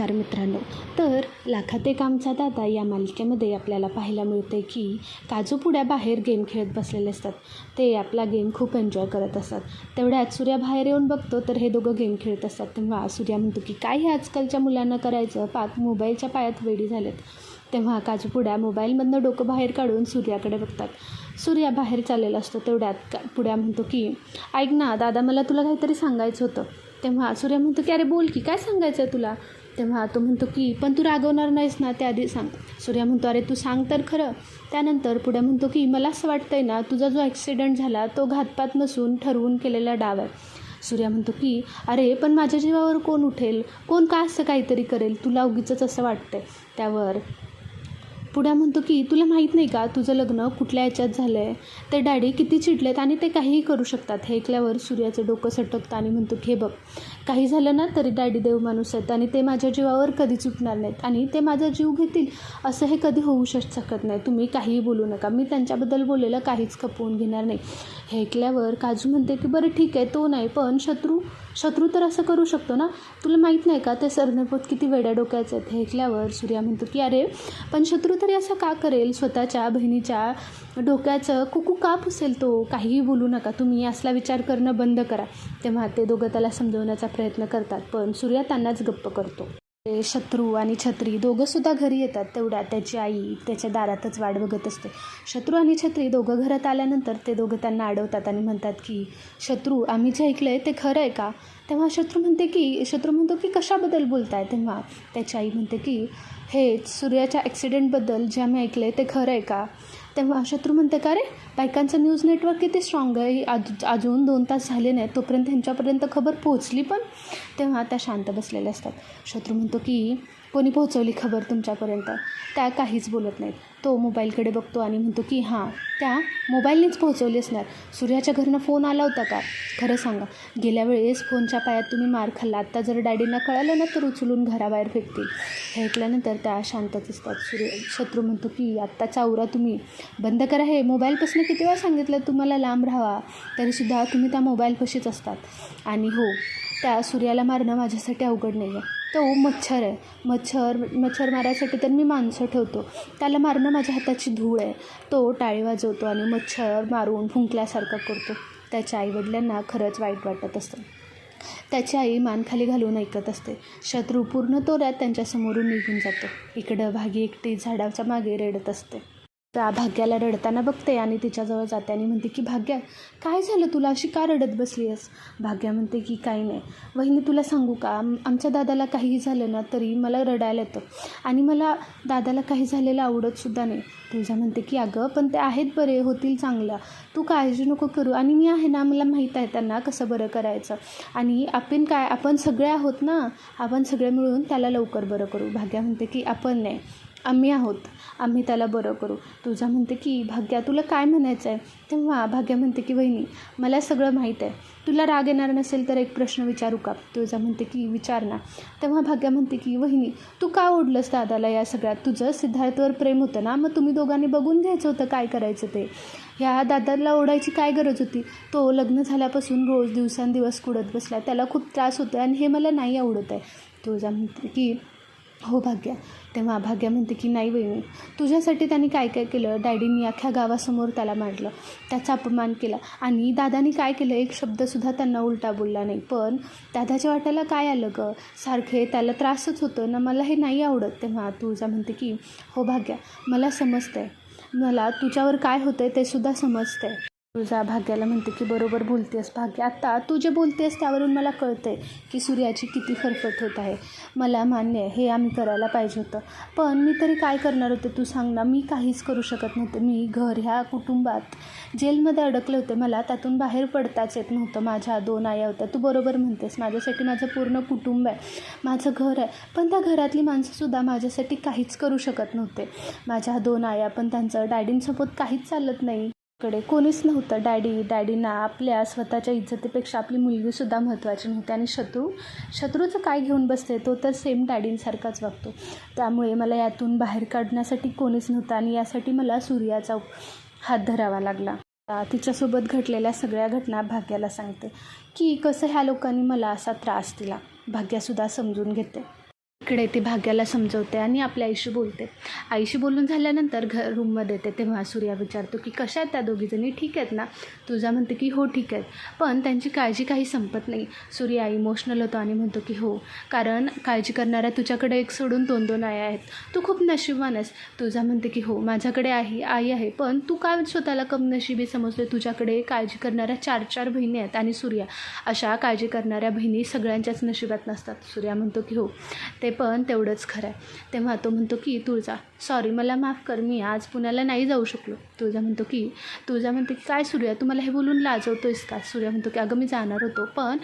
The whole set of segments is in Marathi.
नमस्कार मित्रांनो. तर लाखाते कामचा आमचा दादा या मालिकेमध्ये आपल्याला पाहायला मिळते की काजूपुड्या बाहेर गेम खेळत बसलेले असतात. ते आपला गेम खूप एन्जॉय करत असतात. तेवढ्यात सूर्या बाहेर येऊन बघतो तर हे दोघं गेम खेळत असतात. तेव्हा सूर्या म्हणतो की काय हे आजकालच्या मुलांना करायचं? पाक मोबाईलच्या पायात वेडी झालेत. तेव्हा काजूपुड्या मोबाईलमधनं डोकं बाहेर काढून सूर्याकडे बघतात. सूर्या बाहेर चाललेला असतो. तेवढ्यात का पुड्या म्हणतो की ऐक ना दादा मला तुला काहीतरी सांगायचं होतं. तेव्हा सूर्य म्हणतो की अरे बोल की काय सांगायचं आहे तुला? तेव्हा तो म्हणतो की पण तू रागवणार नाहीस ना? त्याआधी सांग. सूर्या म्हणतो अरे तू सांग तर खरं. त्यानंतर पुढे म्हणतो की मला असं वाटतं आहे ना तुझा जो ॲक्सिडेंट झाला तो घातपात नसून ठरवून केलेला डाव आहे. सूर्या म्हणतो की अरे पण माझ्या जीवावर कोण उठेल? कोण का असं काहीतरी करेल? तुला उगीचंच असं वाटतंय. त्यावर पुढ्या म्हणतो की तुला माहीत नाही का तुझं लग्न कुठल्या याच्यात झालं आहे ते डॅडी किती चिडलेत आणि ते काहीही करू शकतात. हे ऐकल्यावर सूर्याचं डोकं सटकतं आणि म्हणतो की हे बघ काही झालं ना तरी डॅडी देव माणूस आहेत आणि ते माझ्या जीवावर कधी चुकणार नाहीत आणि ते माझा जीव घेतील असं हे कधी होऊ श शकत नाही. तुम्ही काहीही बोलू नका. मी त्यांच्याबद्दल बोललेलं काहीच खपवून घेणार नाही. हे ऐकल्यावर काजू म्हणते की बरं ठीक आहे तो नाही पण शत्रू शत्रू तर असं करू शकतो ना? तुला माहीत नाही का ते सरनपोत किती वेड्या डोक्याचे आहेत? हे ऐकल्यावर सूर्या म्हणतो की अरे पण शत्रू तरी असं का करेल? स्वतःच्या बहिणीच्या डोक्याचं कुकू का पुसेल तो काहीही बोलू नका. तुम्ही असला विचार करणं बंद करा. तेव्हा ते दोघं त्याला समजवण्याचा प्रयत्न करतात पण सूर्या त्यांनाच गप्प करतो. ते शत्रू आणि छत्री दोघंसुद्धा घरी येतात तेवढ्या त्याची आई त्याच्या दारातच वाट बघत असते. शत्रू आणि छत्री दोघं घरात आल्यानंतर ते दोघं त्यांना अडवतात आणि म्हणतात की शत्रू आम्ही जे ऐकलं आहे ते खरं आहे का? तेव्हा शत्रू म्हणते की शत्रू म्हणतो की कशाबद्दल बोलताय? तेव्हा त्याची आई म्हणते की हेच सूर्याच्या ॲक्सिडेंटबद्दल जे आम्ही ऐकलं आहे ते खरं आहे का? तेव्हा शत्रू म्हणते का रे? बायकांचं न्यूज नेटवर्क किती स्ट्रॉंग आहे? आज अजून दोन तास झाले नाही तोपर्यंत ह्यांच्यापर्यंत खबर पोहोचली पण. तेव्हा त्या शांत बसलेल्या असतात. शत्रू म्हणतो की कोणी पोहोचवली खबर तुमच्यापर्यंत? त्या काहीच बोलत नाहीत. तो मोबाईलकडे बघतो आणि म्हणतो की हां त्या मोबाईलनेच पोहोचवली असणार. सूर्याच्या घरनं फोन आला होता का? खरं सांगा गेल्या वेळेस फोनच्या पायात तुम्ही मार खाल्ला. आत्ता जर डॅडींना कळालं ना तर उचलून घराबाहेर फेकतील. ऐकल्यानंतर त्या शांतच असतात सूर्य शत्रू म्हणतो की आत्ता चावरा तुम्ही बंद करा. हे मोबाईलपासून किती वेळा सांगितलं? तुम्हाला लांब राहावा. तरीसुद्धा तुम्ही त्या मोबाईलपाशीच असतात. आणि हो त्या सूर्याला मारणं माझ्यासाठी अवघड नाही आहे तो मच्छर आहे. मच्छर मच्छर मारायसाठी तर मी माणसं ठेवतो. त्याला मारणं माझ्या हाताची धूळ आहे. तो टाळी वाजवतो आणि मच्छर मारून फुंकल्यासारखा करतो. त्याच्या आईवडिलांना खरंच वाईट वाटत असतं. त्याची आई मान खाली घालून ऐकत असते. शत्रू पूर्ण तोऱ्यात त्यांच्यासमोरून निघून जातो. इकडं भागी एकटी झाडाच्या मागे रेडत असते. त्या भाग्याला रडताना बघते आणि तिच्याजवळ जाते आणि म्हणते की भाग्या काय झालं तुला? अशी का रडत बसली आहेस भाग्या म्हणते की काही नाही. वहिनी तुला सांगू का? आम आमच्या दादाला काहीही झालं ना तरी मला रडायला येतं. आणि मला दादाला काही झालेलं आवडतसुद्धा नाही. तुझ्या म्हणते की अगं पण ते आहेत बरे होतील चांगलं. तू काळजी नको करू. आणि मी आहे ना मला माहीत आहे त्यांना कसं बरं करायचं. आणि आपण काय आपण सगळे आहोत ना आपण सगळे मिळून त्याला लवकर बरं करू. भाग्या म्हणते की आपण नाही. आम्ही आहोत. आम्ही त्याला बरं करू. तुझा म्हणते की भाग्या तुला काय म्हणायचं आहे तेव्हा भाग्या म्हणते की वहिनी मला सगळं माहीत आहे. तुला राग येणार नसेल तर एक प्रश्न विचारू का? तुझा म्हणते की विचार ना. तेव्हा भाग्या म्हणते की वहिनी तू का ओढलंस दादाला या सगळ्यात? तुझं सिद्धार्थवर प्रेम होतं ना? मग तुम्ही दोघांनी बघून घ्यायचं होतं काय करायचं ते. ह्या दादाला ओढायची काय गरज होती? तो लग्न झाल्यापासून रोज दिवसांदिवस कुडत बसला. त्याला खूप त्रास होतो आणि हे मला नाही आवडत आहे. तुझा म्हणते की हो भाग्या. तेव्हा भाग्या म्हणते की नाही वहिनी तुझ्यासाठी त्यांनी काय काय केलं? डॅडीनी अख्ख्या गावासमोर त्याला मारलं. त्याचा अपमान केला. आणि दादानी काय केलं? एक शब्दसुद्धा त्यांना उलटा बोलला नाही. पण दादाच्या वाट्याला काय आलं गं? सारखे त्याला त्रासच होतं. ना मला हे नाही आवडत. तेव्हा तुझा म्हणते की हो भाग्या मला समजतं आहे मला तुझ्यावर काय होतं आहे ते सुद्धा समजतं आहे तुझा भाग्याला म्हणते की बरोबर बोलतेस भाग्य. आत्ता तू जे बोलतेस त्यावरून मला कळतं आहे की सूर्याची किती फरफट होत आहे. मला मान्य आहे हे आम्ही करायला पाहिजे होतं. पण मी तरी काय करणार होते तू सांग ना? मी काहीच करू शकत नव्हते. मी घर ह्या कुटुंबात जेलमध्ये अडकले होते. मला त्यातून बाहेर पडताच येत नव्हतं. माझ्या दोन आया होत्या. तू बरोबर म्हणतेस. माझ्यासाठी माझं पूर्ण कुटुंब आहे. माझं घर आहे. पण त्या घरातली माणसंसुद्धा माझ्यासाठी काहीच करू शकत नव्हते. माझ्या दोन आया पण त्यांचं डॅडींसोबत काहीच चालत नाही. कडे कोणीच नव्हतं. डॅडी डॅडींना आपल्या स्वतःच्या इज्जतीपेक्षा आपली मुलगीसुद्धा महत्त्वाची नव्हती आणि शत्रू शत्रूचं काय घेऊन बसते तो तर सेम डॅडींसारखाच वागतो. त्यामुळे मला यातून बाहेर काढण्यासाठी कोणीच नव्हतं आणि यासाठी मला सूर्याचा हात धरावा लागला. तिच्यासोबत घडलेल्या सगळ्या घटना भाग्याला सांगते. की कसं ह्या लोकांनी मला असा त्रास दिला भाग्यासुद्धा समजून घेते. इकडे ती भाग्याला समजवते आणि आपल्या आईशी बोलते. आईशी बोलून झाल्यानंतर घर रूममध्ये येते तेव्हा सूर्या विचारतो की कशा आहेत त्या दोघीजणी ठीक आहेत ना? तुझा म्हणते की हो ठीक आहेत. पण त्यांची काळजी काही संपत नाही. सूर्या इमोशनल होतो आणि म्हणतो की हो कारण काळजी करणाऱ्या तुझ्याकडे एक सोडून दोन दोन आई आहेत. तू खूप नशिबान आहेस. तुझा म्हणते की हो माझ्याकडे आहे आई आहे पण तू का स्वतःला कम नशिबी समजते तुझ्याकडे काळजी करणाऱ्या चार चार बहिणी आहेत आणि सूर्या. अशा काळजी करणाऱ्या बहिणी सगळ्यांच्याच नशिबात नसतात. सूर्या म्हणतो की हो. ते पण तेवढंच खरं आहे. तेव्हा तो म्हणतो की तुळजा सॉरी मला माफ कर मी आज पुण्याला नाही जाऊ शकलो. तुळजा म्हणतो की तुळजा म्हणते की काय सूर्या तू मला हे बोलून लाजवतोयस का? सूर्या म्हणतो की अगं मी जाणार होतो पण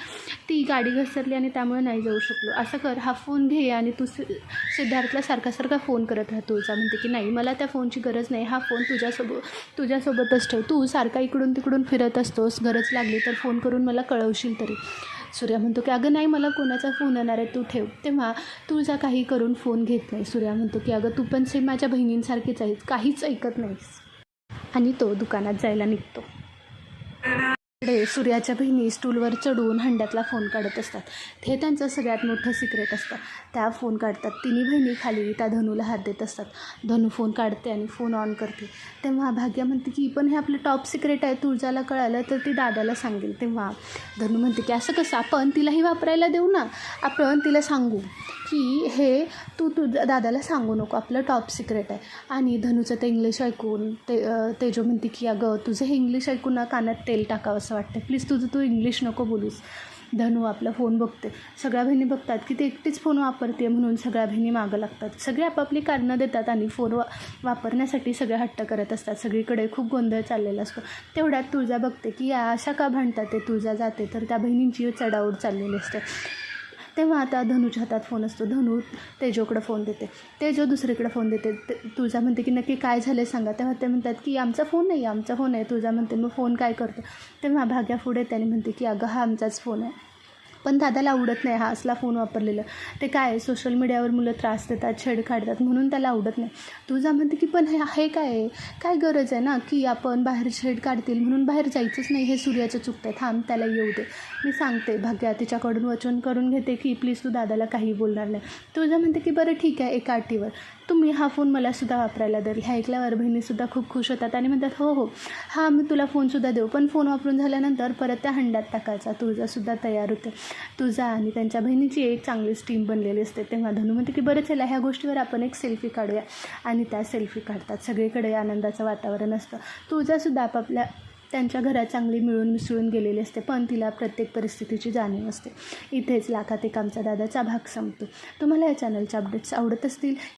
ती गाडी घसरली आणि त्यामुळे नाही जाऊ शकलो. असं कर हा फोन घे आणि तू सि सिद्धार्थला सारखा सारखा फोन करत राहा. तुळजा म्हणते की नाही मला त्या फोनची गरज नाही. हा फोन तुझ्यासोबत तुझ्यासोबतच ठेव. तू सारखा इकडून तिकडून फिरत असतोस गरज लागली तर फोन करून मला कळवशील तरी. सूर्या म्हणतो की अगं नाही मला कोणाचा फोन येणार आहे तू ठेव. तेव्हा तुझा काही करून फोन घेत नाही. सूर्या म्हणतो की अगं तू पण सेम माझ्या बहिणींसारखीच आहेस काहीच ऐकत नाहीस. आणि तो दुकानात जायला निघतो. इकडे सूर्याच्या बहिणी स्टूलवर चढून हंड्यातला फोन काढत असतात. हे त्यांचं सगळ्यात मोठं सिक्रेट असतं. त्या फोन काढतात. तिन्ही बहिणी खाली त्या धनूला हात देत असतात. धनू फोन काढते आणि फोन ऑन करते. तेव्हा भाग्या म्हणते की पण हे आपलं टॉप सिक्रेट आहे. तुळजाला कळालं तर ती दादाला सांगेल. तेव्हा धनू म्हणते की असं कसं? आपण तिलाही वापरायला देऊ ना? आपण तिला सांगू की हे तू तुझ्या दादाला सांगू नको. आपलं टॉप सिक्रेट आहे. आणि धनूचं ते इंग्लिश ऐकून ते तेजो म्हणते की अगं तुझं हे इंग्लिश ऐकून ना कानात तेल टाकावं असं वाटतं प्लीज तुझं तू इंग्लिश नको बोलूस. धनू आपला फोन बघते सगळ्या बहिणी बघतात की ते एकटीच फोन वापरते म्हणून सगळ्या बहिणी मागं लागतात. सगळे आपापली कारणं देतात आणि फोन वा वापरण्यासाठी सगळे हट्ट करत असतात. सगळीकडे खूप गोंधळ चाललेला असतो. तेवढ्यात तुळजा बघते की या अशा का भांडतात ते? तुळजा जाते तर त्या बहिणींची चढाओढ चाललेली असते. तेव्हा आता धनूच्या हातात फोन असतो. धनू तेजोकडं फोन देते. तेजो दुसरीकडे फोन देते. ते तुझा म्हणते की नक्की काय झालं सांगा. तेव्हा ते म्हणतात की आमचा फोन नाही आमचा फोन आहे. तुझा म्हणते मग फोन काय करतो? तेव्हा भाग्या पुढे त्याने म्हणते की अगं हा आमचाच फोन आहे. पण दादाला आवडत नाही हा असला फोन वापरलेला. ते काय आहे, सोशल मीडियावर मुलं त्रास देतात छेड काढतात म्हणून त्याला आवडत नाही. तुझा म्हणते की पण हे आहे काय आहे? काय गरज आहे ना की आपण बाहेर छेड काढतील म्हणून बाहेर जायचंच नाही हे सूर्याचं चुकतं आहे थांब त्याला येऊ दे. मी सांगते भाग्या तिच्याकडून वचन करून घेते की प्लीज तू दादाला काही बोलणार नाही. तुझा म्हणते की बरं ठीक आहे एका अटीवर. तुम्ही हा फोन मलासुद्धा वापरायला द्याल. ह्या ऐकल्यावर बहिणीसुद्धा खूप खुश होतात आणि म्हणतात हो हो हा मी तुला फोनसुद्धा देऊ. पण फोन वापरून झाल्यानंतर परत त्या हंड्यात टाकायचा. तुळजासुद्धा तयार होते. तुझा आणि त्यांच्या बहिणीची एक चांगलीच टीम बनलेली असते. तेव्हा धनू म्हणते की बरं चला ह्या गोष्टीवर आपण एक सेल्फी काढूया. आणि त्या सेल्फी काढतात. सगळीकडे आनंदाचं वातावरण असतं. तुळजासुद्धा आपापल्या त्यांच्या घरात चांगली मिळून मिसळून गेलेली असते पण तिला प्रत्येक परिस्थितीची जाणीव असते. इथेच लाखात एक आमचा दादाचा भाग संपतो. तुम्हाला या चॅनलचे अपडेट्स आवडत असतील